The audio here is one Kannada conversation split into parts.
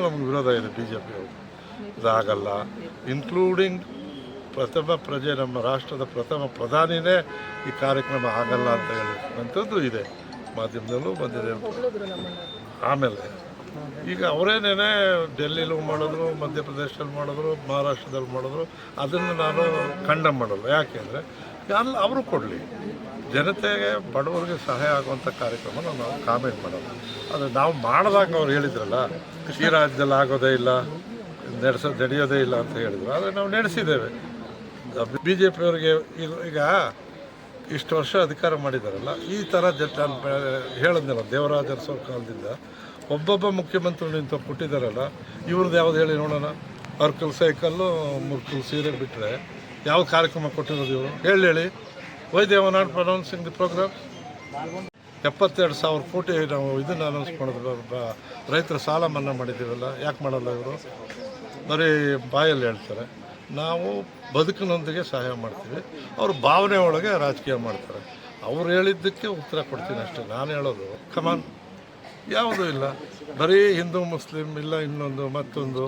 ನಮ್ಗೆ ವಿರೋಧ ಇದೆ ಬಿ ಜೆ ಪಿ ಇದಾಗಲ್ಲ ಇನ್ಕ್ಲೂಡಿಂಗ್ ಪ್ರಥಮ ಪ್ರಜೆ, ನಮ್ಮ ರಾಷ್ಟ್ರದ ಪ್ರಥಮ ಪ್ರಧಾನಿನೇ ಈ ಕಾರ್ಯಕ್ರಮ ಆಗಲ್ಲ ಅಂತ ಹೇಳಿದಂಥದ್ದು ಇದೆ. ಮಾಧ್ಯಮದಲ್ಲೂ ಬಂದಿದೆ ಆಮೇಲೆ ಈಗ ಅವರೇನೇನೆ ಡೆಲ್ಲಿಲೂ ಮಾಡಿದ್ರು, ಮಧ್ಯಪ್ರದೇಶದಲ್ಲಿ ಮಾಡಿದ್ರು, ಮಹಾರಾಷ್ಟ್ರದಲ್ಲಿ ಮಾಡಿದ್ರು. ಅದನ್ನು ನಾನು ಖಂಡ ಮಾಡಲ್ಲ. ಯಾಕೆಂದರೆ ಅಲ್ಲಿ ಅವರು ಕೊಡಲಿ. ಜನತೆಗೆ, ಬಡವರಿಗೆ ಸಹಾಯ ಆಗುವಂಥ ಕಾರ್ಯಕ್ರಮನ ನಾವು ಕಾಮೆಂಟ್ ಮಾಡೋದು. ಅದು ನಾವು ಮಾಡಿದಾಗ ಅವ್ರು ಹೇಳಿದ್ರಲ್ಲ ಕೃಷಿ ರಾಜ್ಯದಲ್ಲಿ ಆಗೋದೇ ಇಲ್ಲ, ನಡೆಸೋ, ನಡೆಯೋದೇ ಇಲ್ಲ ಅಂತ ಹೇಳಿದ್ರು. ಆದರೆ ನಾವು ನಡೆಸಿದ್ದೇವೆ. ಬಿ ಜೆ ಪಿಯವ್ರಿಗೆ ಈಗ ಈಗ ಇಷ್ಟು ವರ್ಷ ಅಧಿಕಾರ ಮಾಡಿದಾರಲ್ಲ, ಈ ಥರ ಹೇಳಿದ್ನಲ್ಲ ದೇವರಾಜ ಕಾಲದಿಂದ ಒಬ್ಬೊಬ್ಬ ಮುಖ್ಯಮಂತ್ರಿ ನಿಂತು ಕೊಟ್ಟಿದ್ದಾರಲ್ಲ ಇವ್ರದ್ದು ಯಾವ್ದು ಹೇಳಿ ನೋಡೋಣ. ಅರ್ಕಲ್ ಸೈಕಲ್ಲು ಮುರ್ಕಲ್ ಸೀರೆ ಬಿಟ್ಟರೆ ಯಾವ ಕಾರ್ಯಕ್ರಮ ಕೊಟ್ಟಿರೋದು ಇವರು? ಹೇಳಿ ಹೇಳಿ. ವೈ ಪ್ರೊನೌನ್ಸಿಂಗ್ ದಿ ಪ್ರೋಗ್ರಾಮ್ ಎಪ್ಪತ್ತೆರಡು ಸಾವಿರ ಕೋಟಿ ನಾವು ಇದನ್ನು ಅನೌನ್ಸ್ ಮಾಡಿದ್ರು. ರೈತರ ಸಾಲ ಮನ್ನಾ ಮಾಡಿದ್ದೀವಲ್ಲ, ಯಾಕೆ ಮಾಡಲ್ಲ ಇವರು? ಬರೀ ಬಾಯಲ್ಲಿ ಹೇಳ್ತಾರೆ. ನಾವು ಬದುಕಿನೊಂದಿಗೆ ಸಹಾಯ ಮಾಡ್ತೀವಿ. ಅವ್ರ ಭಾವನೆ ಒಳಗೆ ರಾಜಕೀಯ ಮಾಡ್ತಾರೆ. ಅವ್ರು ಹೇಳಿದ್ದಕ್ಕೆ ಉತ್ತರ ಕೊಡ್ತೀನಿ ಅಷ್ಟೇ. ನಾನು ಹೇಳೋದು ಕಮಾನ್ ಯಾವುದೂ ಇಲ್ಲ. ಬರೀ ಹಿಂದೂ, ಮುಸ್ಲಿಂ, ಇಲ್ಲ ಇನ್ನೊಂದು, ಮತ್ತೊಂದು.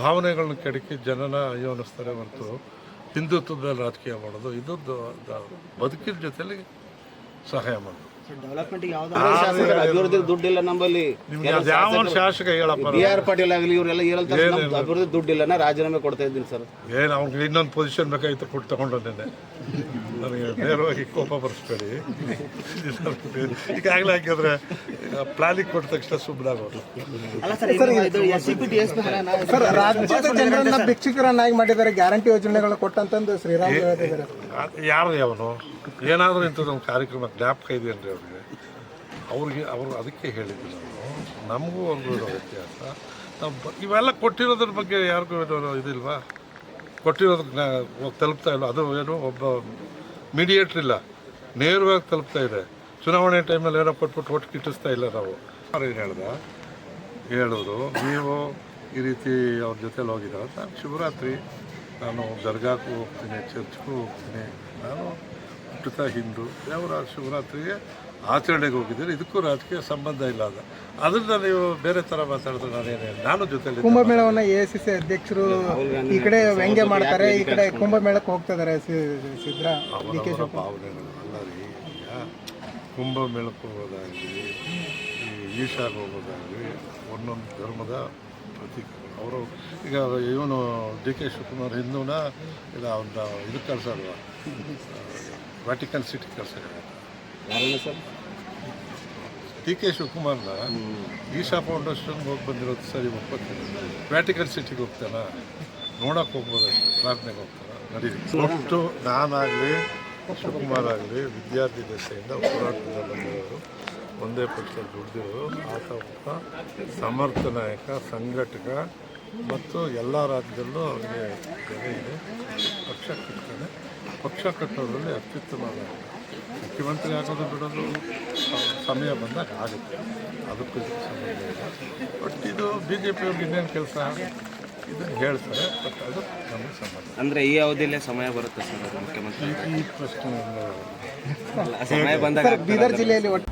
ಭಾವನೆಗಳನ್ನ ಕೆಡಕಿ ಜನನ ಅಯೋನಿಸ್ತಾರೆ ಹೊರತು ಹಿಂದುತ್ವದಲ್ಲಿ ರಾಜಕೀಯ ಮಾಡೋದು ಇದು ದ- ದ- ಬದುಕಿನ ಜೊತೆಲಿ ಸಹಾಯ ಮಾಡೋದು. ಡೆವಲಪ್ಮೆಂಟ್ ಯಾವ್ದು ಅಭಿವೃದ್ಧಿ ದುಡ್ಡಿಲ್ಲ ನಮ್ಮಲ್ಲಿ ಯಾವ ಶಾಸಕ ಹೇಳಪ್ಪ ಬಿ ಆರ್ ಪಾಟೀಲ್ ಆಗಲಿ ಇವರೆಲ್ಲ ಹೇಳ್ತಾರೆ ನಮ್ದು ಅಭಿವೃದ್ಧಿ ದುಡ್ಡಿಲ್ಲ ನಾ ರಾಜೀನಾಮೆ ಕೊಡ್ತಾ ಇದ್ದೀನಿ ಸರ್. ಏನು ಅವ್ನಿಗೆ ಇನ್ನೊಂದು ಪೊಸಿಷನ್ ಬೇಕಾಗಿತ್ತು ಕೊಟ್ಟು ತಗೊಂಡು ನಿನ್ನೆ. ನನಗೆ ನೇರವಾಗಿ ಕೋಪ ಬರ್ಸ್ಬೇಡಿ. ಈಗಾಗಲೇ ಹಾಕಿದ್ರೆ ಪ್ಲಾನಿಗೆ ಕೊಟ್ಟ ತಕ್ಷಣ ಸುಮ್ಮನಾಗೋದು ಅಲ್ಲ ಸರ್ ರಾಜ್ಯದ ಜನರನ್ನ ಭಿಕ್ಷುಕರನ್ನಾಗಿ ಮಾಡಿದ್ದಾರೆ ಗ್ಯಾರಂಟಿ ಯೋಜನೆಗಳು ಕೊಟ್ಟಂತಂದು ಶ್ರೀರಾಮ್ ಯಾರು ಅವನು? ಏನಾದರೂ ಇಂಥದ್ದು ಒಂದು ಕಾರ್ಯಕ್ರಮ ಜ್ಞಾಪಕ ಇದೆಯನ್ರಿ ಅವ್ರಿಗೆ ಅವ್ರಿಗೆ ಅವರು ಅದಕ್ಕೆ ಹೇಳಿದ್ದು ನಾನು ನಮಗೂ ಅವ್ರಿಗೂ ಇರೋ ವ್ಯತ್ಯಾಸ. ನಾವು ಇವೆಲ್ಲ ಕೊಟ್ಟಿರೋದ್ರ ಬಗ್ಗೆ ಯಾರಿಗೂ ಏನೋ ಇದಿಲ್ವಾ? ಕೊಟ್ಟಿರೋದಕ್ಕೆ ತಲುಪ್ತಾ ಇಲ್ಲ. ಅದು ಏನು ಒಬ್ಬ ಮೀಡಿಯೇಟ್ರ್ ಇಲ್ಲ. ನೇರವಾಗಿ ತಲುಪ್ತಾ ಇದೆ. ಚುನಾವಣೆ ಟೈಮಲ್ಲಿ ಏನೋ ಕೊಟ್ಬಿಟ್ಟು ಒಟ್ಟು ಕಿಟ್ಟಿಸ್ತಾ ಇಲ್ಲ ನಾವು. ಏನು ಹೇಳ್ದ? ಹೇಳೋರು ನೀವು ಈ ರೀತಿ ಅವ್ರ ಜೊತೆಲಿ ಹೋಗಿದ್ದಾರೆ ನಾನು ಶಿವರಾತ್ರಿ. ನಾನು ದರ್ಗಾಕ್ಕೂ ಹೋಗ್ತೀನಿ, ಚರ್ಚ್ಗೂ ಹೋಗ್ತೀನಿ. ನಾನು ಹುಟ್ಟುತ್ತಾ ಹಿಂದೂ. ದೇವರ ಶಿವರಾತ್ರಿಗೆ ಆಚರಣೆಗೆ ಹೋಗಿದ್ದೀರಿ. ಇದಕ್ಕೂ ರಾಜಕೀಯ ಸಂಬಂಧ ಇಲ್ಲ ಅದು. ಅದನ್ನ ನೀವು ಬೇರೆ ಥರ ಮಾತಾಡಿದ್ರೆ ನಾನೇನು ನಾನು ಜೊತೆಲಿ ಕುಂಭಮೇಳವನ್ನ ಎ ಸಿ ಸಿ ಅಧ್ಯಕ್ಷರು ಈ ಕಡೆ ವ್ಯಂಗ್ಯ ಮಾಡ್ತಾರೆ ಈ ಕಡೆ ಕುಂಭಮೇಳಕ್ಕೆ ಹೋಗ್ತಾ ಸಿದ್ರ ಸಿದ್ರಾ ಡಿ ಕೆ ಅಲ್ಲ ರೀ ಈಗ ಕುಂಭಮೇಳಕ್ಕೆ ಹೋಗೋದಾಗಲಿ ಈ ಈಶಾಗೆ ಹೋಗೋದಾಗಲಿ ಒಂದೊಂದು ಧರ್ಮದ ಪ್ರತೀಕ ಅವರು ಈಗ ಇವನು ಡಿ ಕೆ ಶಿವಕುಮಾರ್ ಹಿಂದೂನ ಇಲ್ಲ ಅವ್ನ ಇದು ಕಳ್ಸಲ್ವ ವ್ಯಾಟಿಕನ್ ಸಿಟಿ ಕಳ್ಸೋಣ ಯಾರನ್ನ ಸರ್ ಡಿ ಕೆ ಶಿವಕುಮಾರ್ನ ಈಶಾ ಫೌಂಡೇಶನ್ ಹೋಗಿ ಬಂದಿರೋದು ಸರಿ ಒಪ್ಪತ್ತೀನಿ ವ್ಯಾಟಿಕನ್ ಸಿಟಿಗೆ ಹೋಗ್ತಾನ? ನೋಡೋಕೆ ಹೋಗ್ಬೋದಷ್ಟೇ ಪ್ರಾರ್ಥನೆಗೆ ಹೋಗ್ತಾನ? ನಡೀರಿ ಒಟ್ಟು ನಾನಾಗಲಿ, ಶಿವಕುಮಾರ್ ಆಗಲಿ, ವಿದ್ಯಾರ್ಥಿ ದಶೆಯಿಂದ ಹೋರಾಟದಿಂದ ಬಂದಿರೋರು, ಒಂದೇ ಪಕ್ಷ ದುಡ್ದಿರೋರು, ಆತ ಸಮರ್ಥ ನಾಯಕ, ಸಂಘಟಕ ಮತ್ತು ಎಲ್ಲ ರಾಜ್ಯದಲ್ಲೂ ಅವರಿಗೆ ಬೆಲೆ ಇದೆ. ಪಕ್ಷ ಕಟ್ತಾನೆ ಪಕ್ಷ ಕಟ್ಟೋದ್ರಲ್ಲಿ ಅತ್ಯುತ್ತಮ ಮುಖ್ಯಮಂತ್ರಿ ಆಗೋದು ಬಿಡೋದು ಸಮಯ ಬಂದಾಗ ಆಗುತ್ತೆ. ಅದಕ್ಕೂ ಸಂಬಂಧ ಇಲ್ಲ. ಬಟ್ ಇದು ಬಿ ಜೆ ಪಿಯವ್ರಿಗೆ ಇನ್ನೇನು ಕೆಲಸ ಇದನ್ನು ಹೇಳ್ತಾರೆ. ಬಟ್ ಅದು ನಮಗೆ ಸಂಬಂಧ ಅಂದರೆ ಈ ಅವಧಿಯಲ್ಲೇ ಸಮಯ ಬರುತ್ತೆ ಸರ್ ಮುಖ್ಯಮಂತ್ರಿ ಈ- ಈ ಪ್ರಶ್ನೆ ಸಮಯ ಬಂದಾಗ ಬೀದರ್ ಜಿಲ್ಲೆಯಲ್ಲಿ ಒಟ್ಟು